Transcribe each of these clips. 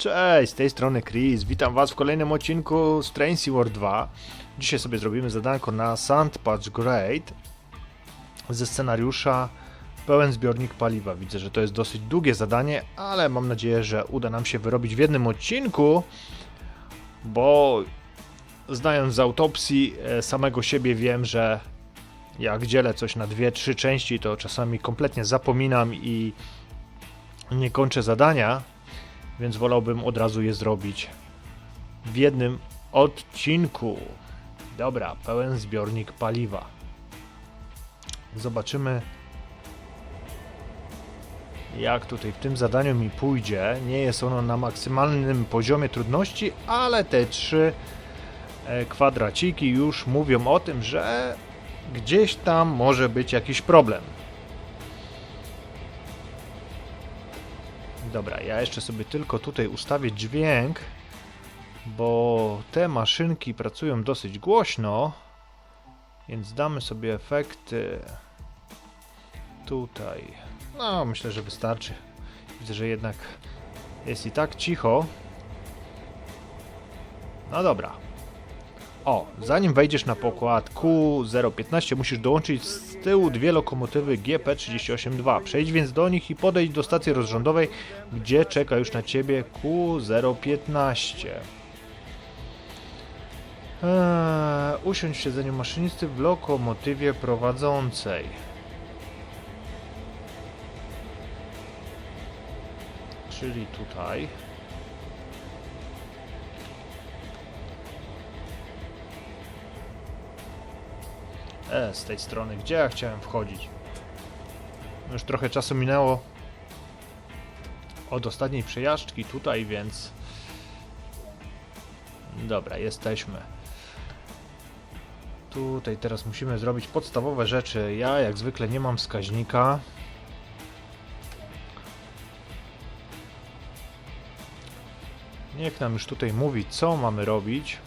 Cześć, z tej strony Chris. Witam Was w kolejnym odcinku z Train War 2. Dzisiaj sobie zrobimy zadanko na Sandpatch Grade ze scenariusza Pełen zbiornik paliwa. Widzę, że to jest dosyć długie zadanie, ale mam nadzieję, że uda nam się wyrobić w jednym odcinku, bo znając z autopsji e, samego siebie wiem, że jak dzielę coś na dwie, trzy części, to czasami kompletnie zapominam i nie kończę zadania, więc wolałbym od razu je zrobić w jednym odcinku. Dobra, pełen zbiornik paliwa. Zobaczymy, jak tutaj w tym zadaniu mi pójdzie. Nie jest ono na maksymalnym poziomie trudności, ale te trzy e, kwadraciki już mówią o tym, że gdzieś tam może być jakiś problem. Dobra, ja jeszcze sobie tylko tutaj ustawię dźwięk, bo te maszynki pracują dosyć głośno, więc damy sobie efekty tutaj. No, myślę, że wystarczy. Widzę, że jednak jest i tak cicho. No dobra. O, zanim wejdziesz na pokład Q015, musisz dołączyć tyłu dwie lokomotywy GP382. Przejdź więc do nich i podejdź do stacji rozrządowej, gdzie czeka już na ciebie Q015. Eee, usiądź w siedzeniu maszynisty w lokomotywie prowadzącej. Czyli tutaj. E, z tej strony, gdzie ja chciałem wchodzić? Już trochę czasu minęło od ostatniej przejażdżki tutaj, więc... Dobra, jesteśmy. Tutaj teraz musimy zrobić podstawowe rzeczy. Ja jak zwykle nie mam wskaźnika. Niech nam już tutaj mówi, co mamy robić.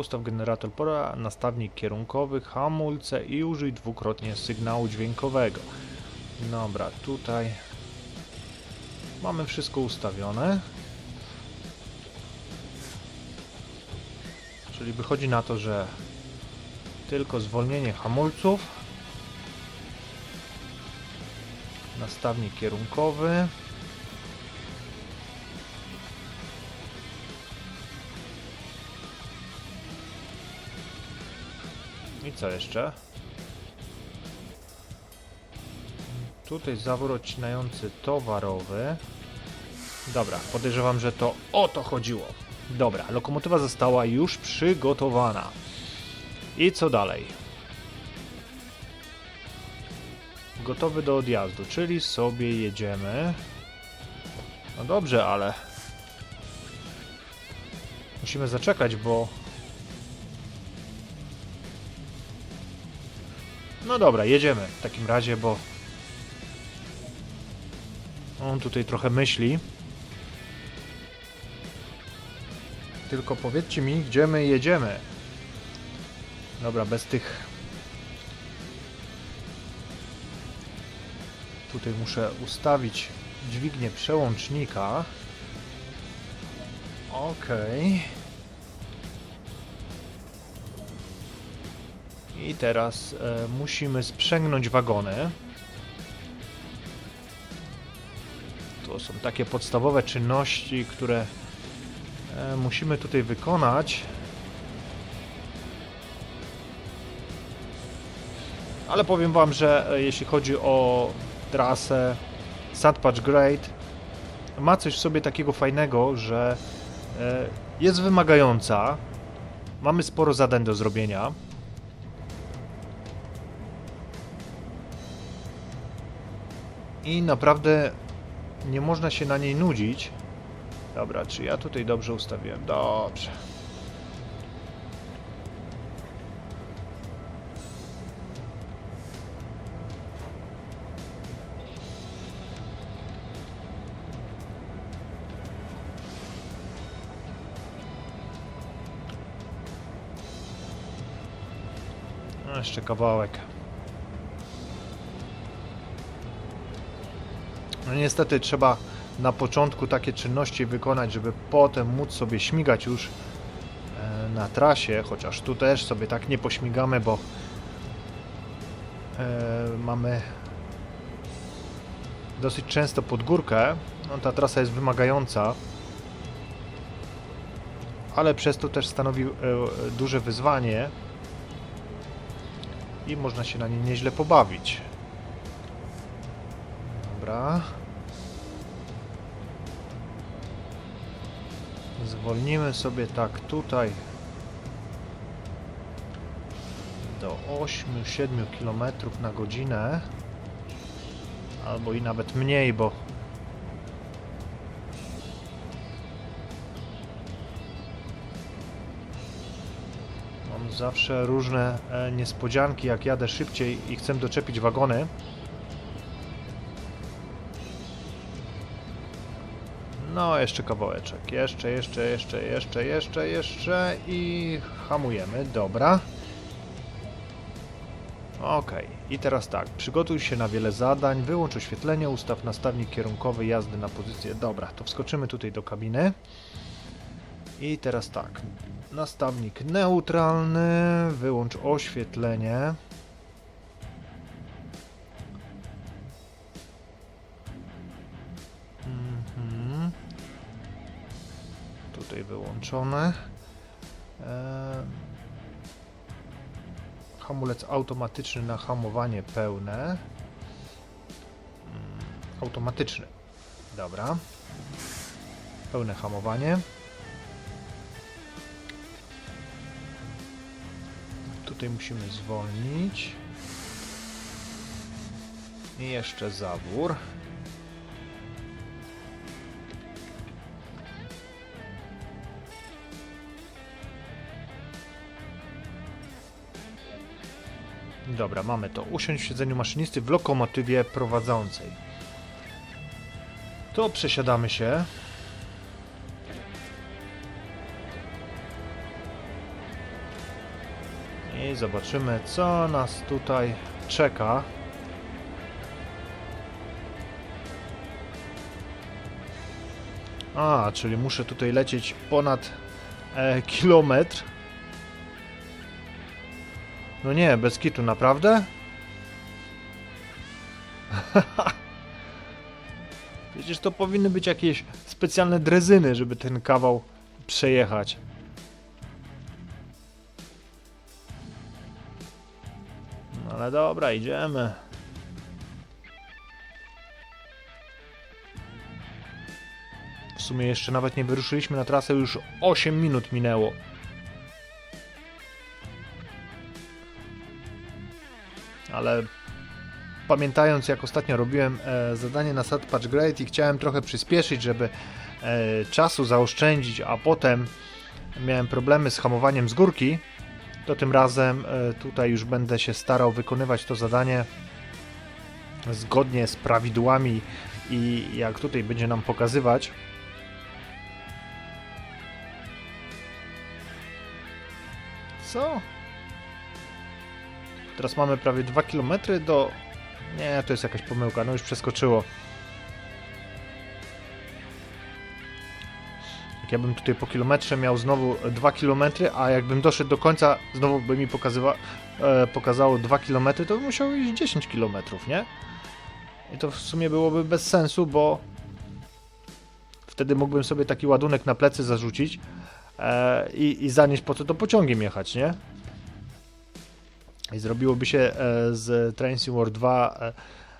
Ustaw generator pora, nastawnik kierunkowy, hamulce i użyj dwukrotnie sygnału dźwiękowego. Dobra, tutaj mamy wszystko ustawione. Czyli wychodzi na to, że tylko zwolnienie hamulców, nastawnik kierunkowy, co jeszcze? Tutaj zawór odcinający towarowy. Dobra, podejrzewam, że to o to chodziło. Dobra, lokomotywa została już przygotowana. I co dalej? Gotowy do odjazdu, czyli sobie jedziemy. No dobrze, ale musimy zaczekać, bo No dobra, jedziemy w takim razie, bo on tutaj trochę myśli. Tylko powiedzcie mi, gdzie my jedziemy. Dobra, bez tych... Tutaj muszę ustawić dźwignię przełącznika. Okej. Okay. I teraz e, musimy sprzęgnąć wagony. To są takie podstawowe czynności, które e, musimy tutaj wykonać. Ale powiem Wam, że e, jeśli chodzi o trasę Sandpatch Grade, ma coś w sobie takiego fajnego, że e, jest wymagająca. Mamy sporo zadań do zrobienia. I naprawdę nie można się na niej nudzić. Dobra, czy ja tutaj dobrze ustawiłem? Dobrze. No, jeszcze kawałek. No niestety trzeba na początku takie czynności wykonać, żeby potem móc sobie śmigać już e, na trasie, chociaż tu też sobie tak nie pośmigamy, bo e, mamy dosyć często pod górkę. No, ta trasa jest wymagająca, ale przez to też stanowi e, duże wyzwanie i można się na niej nieźle pobawić. Dobra. Zwolnimy sobie tak tutaj do 8-7 km na godzinę. Albo i nawet mniej, bo mam zawsze różne e, niespodzianki, jak jadę szybciej i chcę doczepić wagony. No, jeszcze kawałeczek. Jeszcze, jeszcze, jeszcze, jeszcze, jeszcze, jeszcze i hamujemy. Dobra. Ok, i teraz tak, przygotuj się na wiele zadań, wyłącz oświetlenie, ustaw nastawnik kierunkowy jazdy na pozycję. Dobra, to wskoczymy tutaj do kabiny. I teraz tak, nastawnik neutralny, wyłącz oświetlenie. Eee, hamulec automatyczny na hamowanie pełne. Mm, automatyczny. Dobra. Pełne hamowanie. Tutaj musimy zwolnić. I jeszcze zawór. Dobra, mamy to. Usiądź w siedzeniu maszynisty w lokomotywie prowadzącej. To przesiadamy się. I zobaczymy, co nas tutaj czeka. A, czyli muszę tutaj lecieć ponad e, kilometr. No nie, bez kitu, naprawdę? Przecież to powinny być jakieś specjalne drezyny, żeby ten kawał przejechać. No ale dobra, idziemy. W sumie jeszcze nawet nie wyruszyliśmy na trasę, już 8 minut minęło. Ale pamiętając jak ostatnio robiłem e, zadanie na Sad Patch Grade i chciałem trochę przyspieszyć, żeby e, czasu zaoszczędzić, a potem miałem problemy z hamowaniem z górki, to tym razem e, tutaj już będę się starał wykonywać to zadanie zgodnie z prawidłami i jak tutaj będzie nam pokazywać. Co? Teraz mamy prawie 2 km do... Nie, to jest jakaś pomyłka, no już przeskoczyło. Jak ja bym tutaj po kilometrze miał znowu 2 km, a jakbym doszedł do końca, znowu by mi pokazywa, e, pokazało 2 km, to bym musiał iść 10 km, nie? I to w sumie byłoby bez sensu, bo wtedy mógłbym sobie taki ładunek na plecy zarzucić e, i, i zanieść po co to pociągiem jechać, nie? I zrobiłoby się e, z Train World 2 e,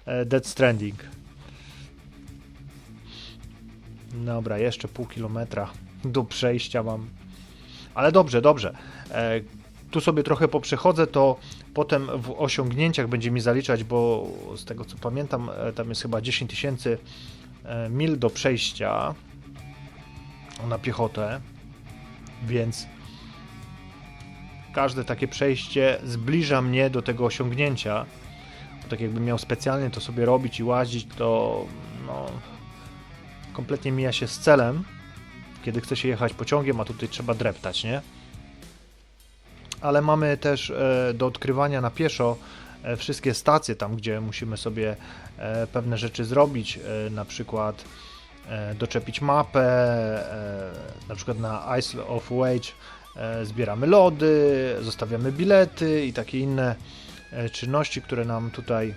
e, Dead Stranding. Dobra, jeszcze pół kilometra do przejścia mam. Ale dobrze, dobrze. Tu sobie trochę poprzechodzę, to potem w osiągnięciach będzie mi zaliczać, bo z tego co pamiętam, tam jest chyba 10 tysięcy mil do przejścia na piechotę, więc każde takie przejście zbliża mnie do tego osiągnięcia. Bo tak jakbym miał specjalnie to sobie robić i łazić, to no, kompletnie mija się z celem, kiedy chce się jechać pociągiem, a tutaj trzeba dreptać, nie? Ale mamy też e, do odkrywania na pieszo e, wszystkie stacje tam, gdzie musimy sobie e, pewne rzeczy zrobić, na przykład doczepić mapę, na przykład na Isle of Wage zbieramy lody, zostawiamy bilety i takie inne e, czynności, które nam tutaj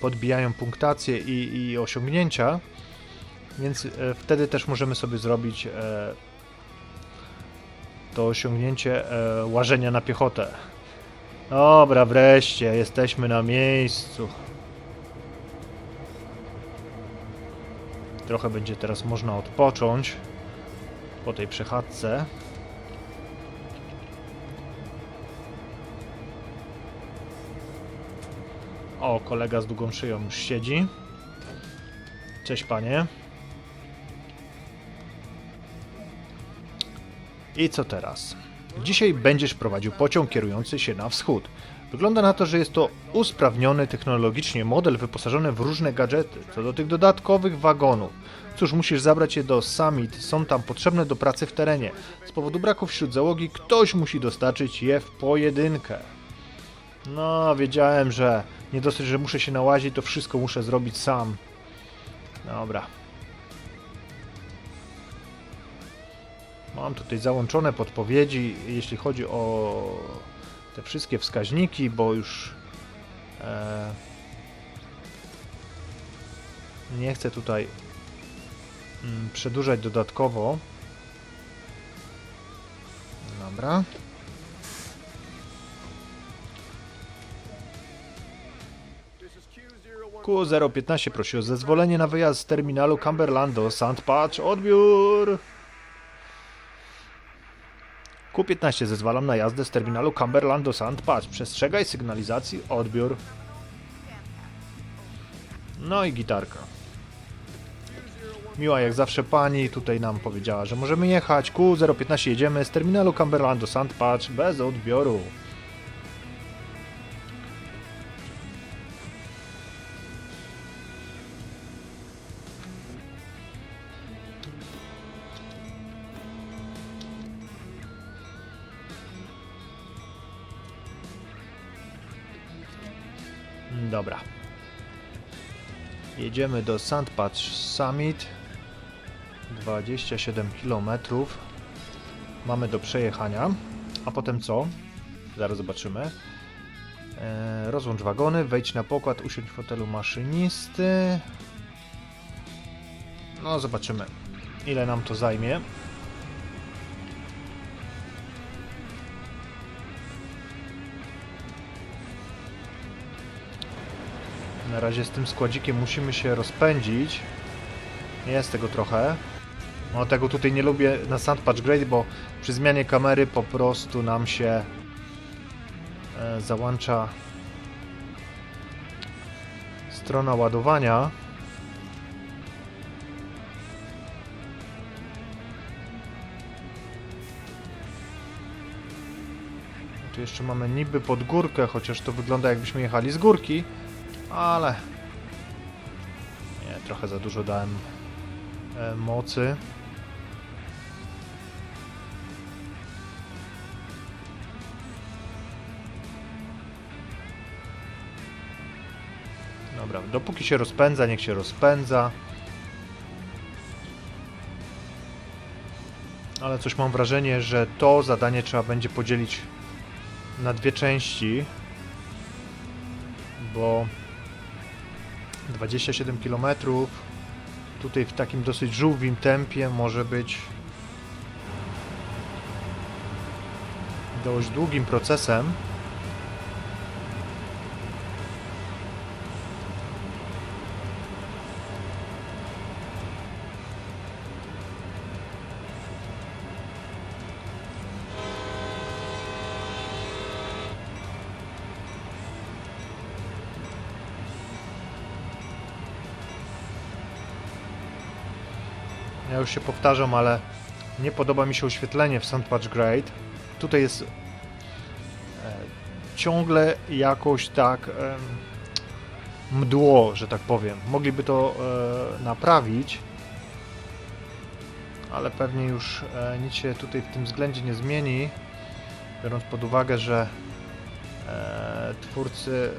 podbijają punktację i, i osiągnięcia, więc e, wtedy też możemy sobie zrobić e, to osiągnięcie e, łażenia na piechotę. Dobra, wreszcie, jesteśmy na miejscu. Trochę będzie teraz można odpocząć po tej przechadzce. O, kolega z długą szyją już siedzi. Cześć panie. I co teraz? Dzisiaj będziesz prowadził pociąg kierujący się na wschód. Wygląda na to, że jest to usprawniony technologicznie model wyposażony w różne gadżety. Co do tych dodatkowych wagonów, cóż, musisz zabrać je do Summit, są tam potrzebne do pracy w terenie. Z powodu braku wśród załogi ktoś musi dostarczyć je w pojedynkę. No, wiedziałem, że nie dosyć, że muszę się nałazić, to wszystko muszę zrobić sam. Dobra. Mam tutaj załączone podpowiedzi, jeśli chodzi o te wszystkie wskaźniki, bo już e, nie chcę tutaj mm, przedłużać dodatkowo. Dobra. Q015 prosi o zezwolenie na wyjazd z terminalu Cumberland do St. Patch. Odbiór! Q15 zezwalam na jazdę z terminalu Cumberland do St. Patch. Przestrzegaj sygnalizacji. Odbiór. No i gitarka. Miła jak zawsze pani tutaj nam powiedziała, że możemy jechać. Q015 jedziemy z terminalu Cumberland do St. Patch bez odbioru. Jedziemy do St. Patch Summit. 27 km. Mamy do przejechania. A potem co? Zaraz zobaczymy. E, rozłącz wagony, wejdź na pokład, usiądź w fotelu maszynisty. No, zobaczymy, ile nam to zajmie. Na razie z tym składzikiem musimy się rozpędzić. Jest tego trochę. No tego tutaj nie lubię na St. Patch Grade, bo przy zmianie kamery po prostu nam się e, załącza strona ładowania. Tu jeszcze mamy niby pod górkę, chociaż to wygląda jakbyśmy jechali z górki, ale nie, trochę za dużo dałem e, mocy. Dobra, dopóki się rozpędza, niech się rozpędza. Ale coś mam wrażenie, że to zadanie trzeba będzie podzielić na dwie części. Bo 27 km tutaj w takim dosyć żółwim tempie może być dość długim procesem. Już się powtarzam, ale nie podoba mi się oświetlenie w St. Patch Grade. Tutaj jest e, ciągle jakoś tak e, mdło, że tak powiem. Mogliby to e, naprawić, ale pewnie już nic się tutaj w tym względzie nie zmieni, biorąc pod uwagę, że twórcy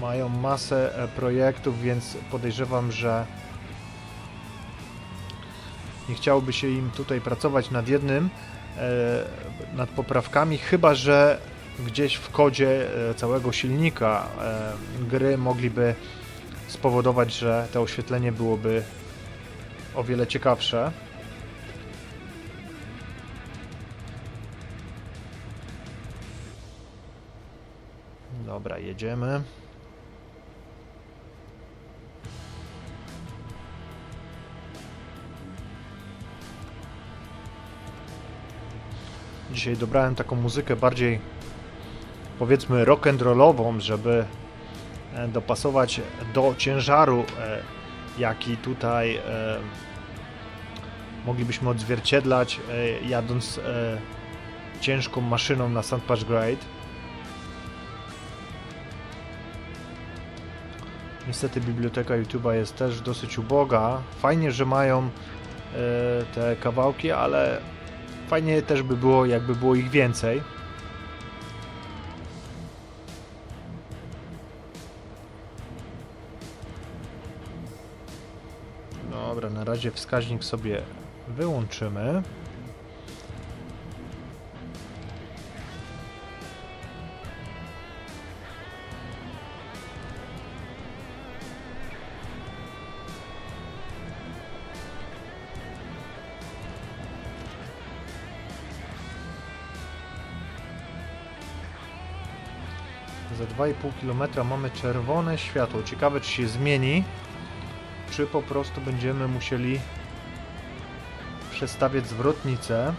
mają masę projektów, więc podejrzewam, że nie chciałoby się im tutaj pracować nad jednym, e, nad poprawkami, chyba że gdzieś w kodzie e, całego silnika e, gry mogliby spowodować, że to oświetlenie byłoby o wiele ciekawsze. Dobra, jedziemy. Dzisiaj dobrałem taką muzykę bardziej powiedzmy rock'n'rollową, żeby e, dopasować do ciężaru, e, jaki tutaj e, moglibyśmy odzwierciedlać jadąc ciężką maszyną na St. Patch Grade. Niestety biblioteka YouTube'a jest też dosyć uboga. Fajnie, że mają te kawałki, ale fajnie też by było, jakby było ich więcej. Dobra, na razie wskaźnik sobie wyłączymy. Za 2,5 km mamy czerwone światło. Ciekawe, czy się zmieni, czy po prostu będziemy musieli przestawiać zwrotnicę.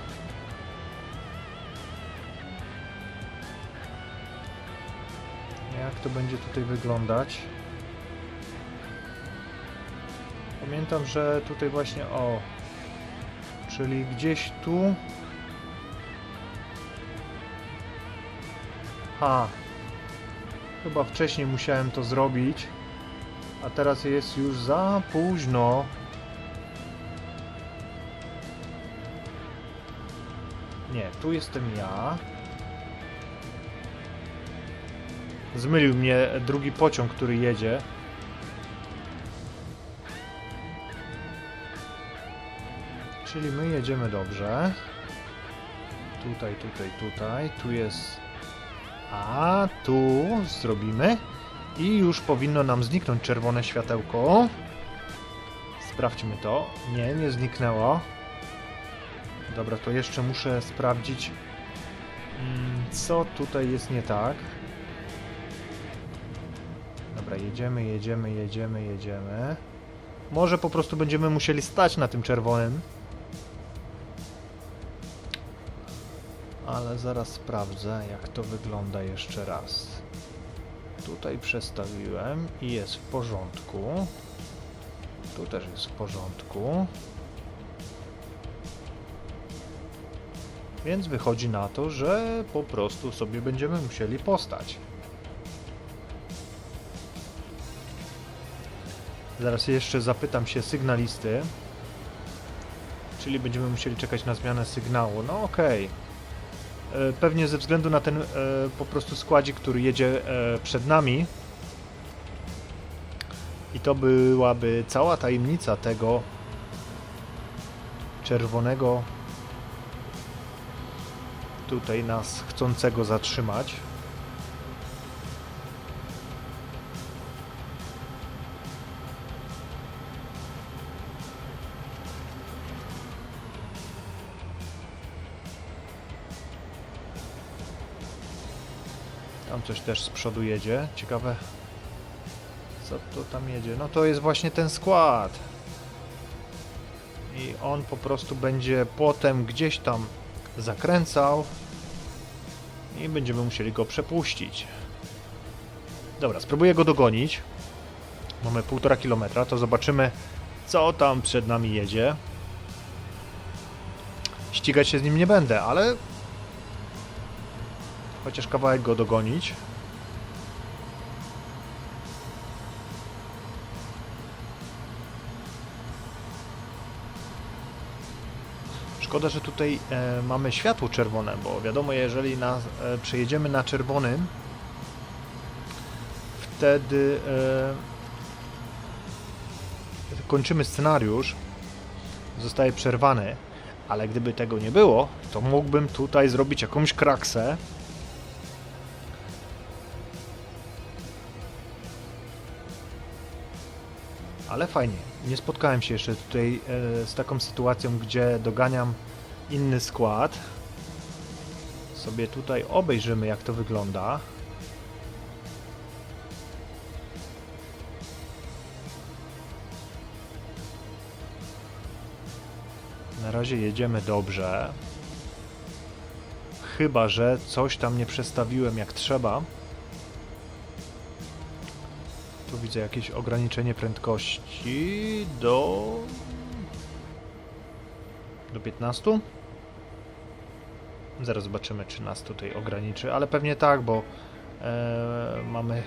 Jak to będzie tutaj wyglądać? Pamiętam, że tutaj właśnie o, czyli gdzieś tu. Ha, Chyba wcześniej musiałem to zrobić, a teraz jest już za późno. Nie, tu jestem ja. Zmylił mnie drugi pociąg, który jedzie. Czyli my jedziemy dobrze. Tutaj, tutaj, tutaj. Tu jest a tu zrobimy i już powinno nam zniknąć czerwone światełko. Sprawdźmy to. Nie, nie zniknęło. Dobra, to jeszcze muszę sprawdzić, mm, co tutaj jest nie tak. Dobra, jedziemy, jedziemy, jedziemy, jedziemy. Może po prostu będziemy musieli stać na tym czerwonym. Ale zaraz sprawdzę, jak to wygląda jeszcze raz. Tutaj przestawiłem i jest w porządku. Tu też jest w porządku. Więc wychodzi na to, że po prostu sobie będziemy musieli postać. Zaraz jeszcze zapytam się sygnalisty. Czyli będziemy musieli czekać na zmianę sygnału. No okej. Okay. E, pewnie ze względu na ten e, po prostu składzik, który jedzie e, przed nami. I to byłaby cała tajemnica tego czerwonego tutaj nas chcącego zatrzymać. Tam coś też z przodu jedzie. Ciekawe, co to tam jedzie. No to jest właśnie ten skład. I on po prostu będzie potem gdzieś tam zakręcał i będziemy musieli go przepuścić. Dobra, spróbuję go dogonić. Mamy półtora kilometra, to zobaczymy, co tam przed nami jedzie. Ścigać się z nim nie będę, ale Chociaż kawałek go dogonić. Szkoda, że tutaj e, mamy światło czerwone, bo wiadomo, jeżeli na, e, przejedziemy na czerwonym, wtedy e, kończymy scenariusz, zostaje przerwany, ale gdyby tego nie było, to mógłbym tutaj zrobić jakąś kraksę. Ale fajnie. Nie spotkałem się jeszcze tutaj e, z taką sytuacją, gdzie doganiam inny skład. Sobie tutaj obejrzymy, jak to wygląda. Na razie jedziemy dobrze. Chyba, że coś tam nie przestawiłem jak trzeba. Tu widzę jakieś ograniczenie prędkości do... do 15? Zaraz zobaczymy, czy nas tutaj ograniczy, ale pewnie tak, bo e, mamy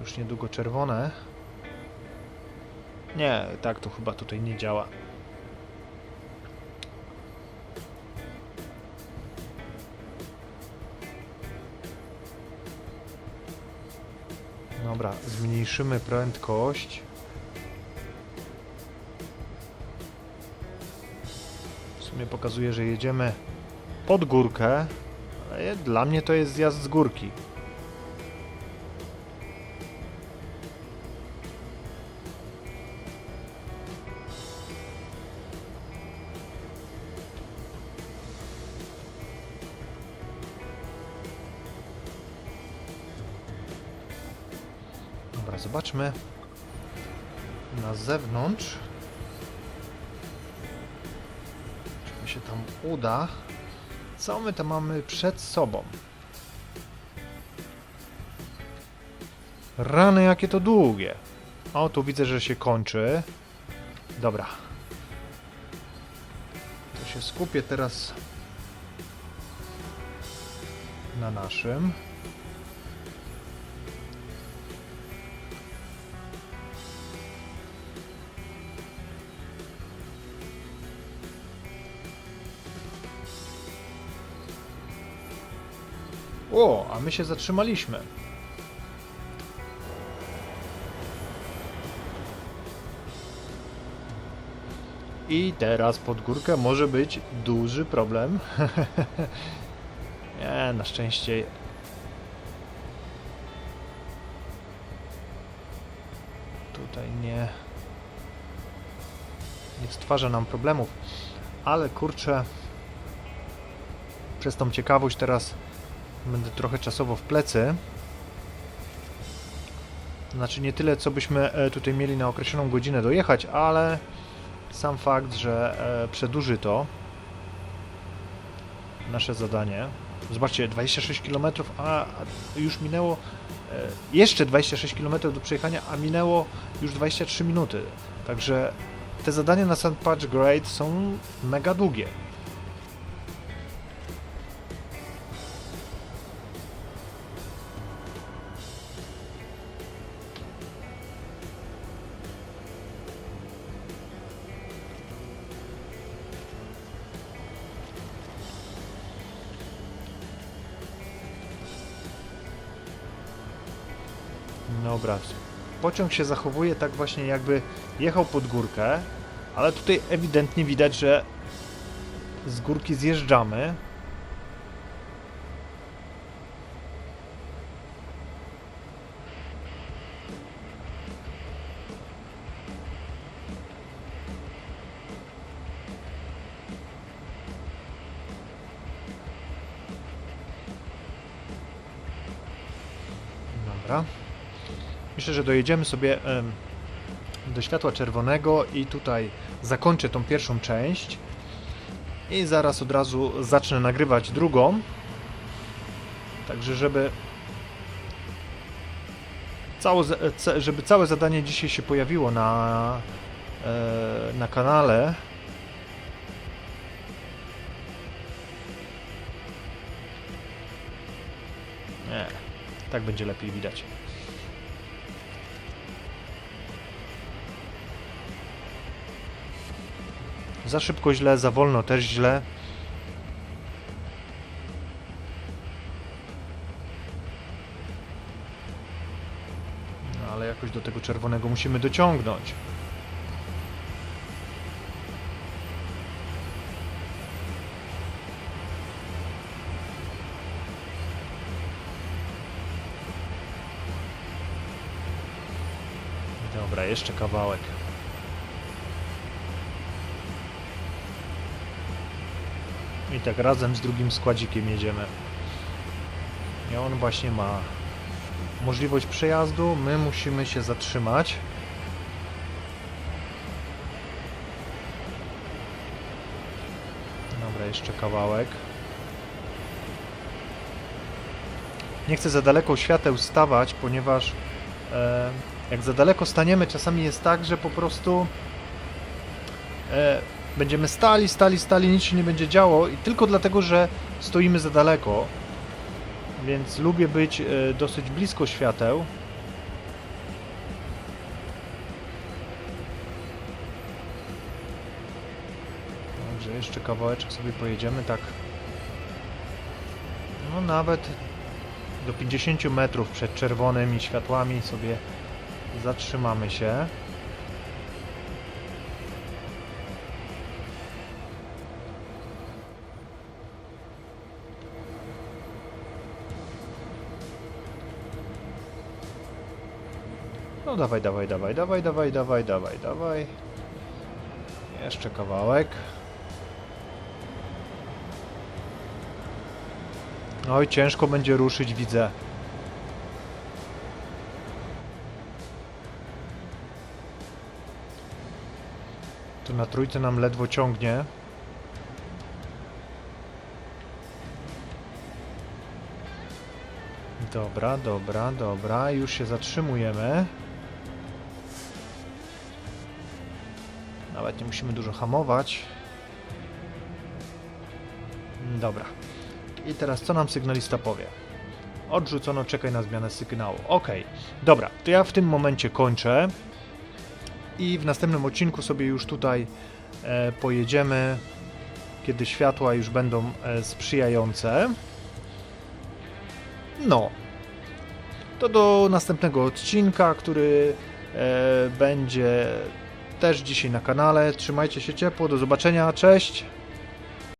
już niedługo czerwone. Nie, tak to chyba tutaj nie działa. Dobra, zmniejszymy prędkość. W sumie pokazuje, że jedziemy pod górkę, ale dla mnie to jest zjazd z górki. Zobaczmy na zewnątrz. Czy mi się tam uda? Co my tam mamy przed sobą? Rany, jakie to długie. O, tu widzę, że się kończy. Dobra. To się skupię teraz na naszym. O, a my się zatrzymaliśmy. I teraz pod górkę może być duży problem. Nie, na szczęście. Tutaj nie. Nie stwarza nam problemów. Ale kurczę. Przez tą ciekawość teraz Będę trochę czasowo w plecy. Znaczy nie tyle, co byśmy e, tutaj mieli na określoną godzinę dojechać, ale sam fakt, że e, przedłuży to nasze zadanie. Zobaczcie, 26 km, a już minęło e, jeszcze 26 km do przejechania, a minęło już 23 minuty. Także te zadania na St. Patch Grade są mega długie. Pociąg się zachowuje tak właśnie jakby jechał pod górkę, ale tutaj ewidentnie widać, że z górki zjeżdżamy. Dobra. Myślę, że dojedziemy sobie do światła czerwonego i tutaj zakończę tą pierwszą część i zaraz od razu zacznę nagrywać drugą. Także żeby całe, żeby całe zadanie dzisiaj się pojawiło na, e, na kanale. Nie, tak będzie lepiej widać. Za szybko źle, za wolno też źle. No ale jakoś do tego czerwonego musimy dociągnąć. Dobra, jeszcze kawałek. I tak razem z drugim składzikiem jedziemy. I on właśnie ma możliwość przejazdu. My musimy się zatrzymać. Dobra, jeszcze kawałek. Nie chcę za daleko świateł stawać, ponieważ e, jak za daleko staniemy, czasami jest tak, że po prostu e, będziemy stali, stali, stali, nic się nie będzie działo i tylko dlatego, że stoimy za daleko. Więc lubię być e, dosyć blisko świateł. Dobrze, jeszcze kawałeczek sobie pojedziemy tak. No nawet do 50 metrów przed czerwonymi światłami sobie zatrzymamy się. Dawaj, dawaj, dawaj, dawaj, dawaj, dawaj, dawaj, dawaj. Jeszcze kawałek. Oj, ciężko będzie ruszyć, widzę. To na trójce nam ledwo ciągnie. Dobra, dobra, dobra. Już się zatrzymujemy. Nie musimy dużo hamować. Dobra. I teraz co nam sygnalista powie? Odrzucono, czekaj na zmianę sygnału. Ok, dobra, to ja w tym momencie kończę i w następnym odcinku sobie już tutaj e, pojedziemy, kiedy światła już będą e, sprzyjające. No, to do następnego odcinka, który e, będzie też dzisiaj na kanale. Trzymajcie się ciepło, do zobaczenia, cześć!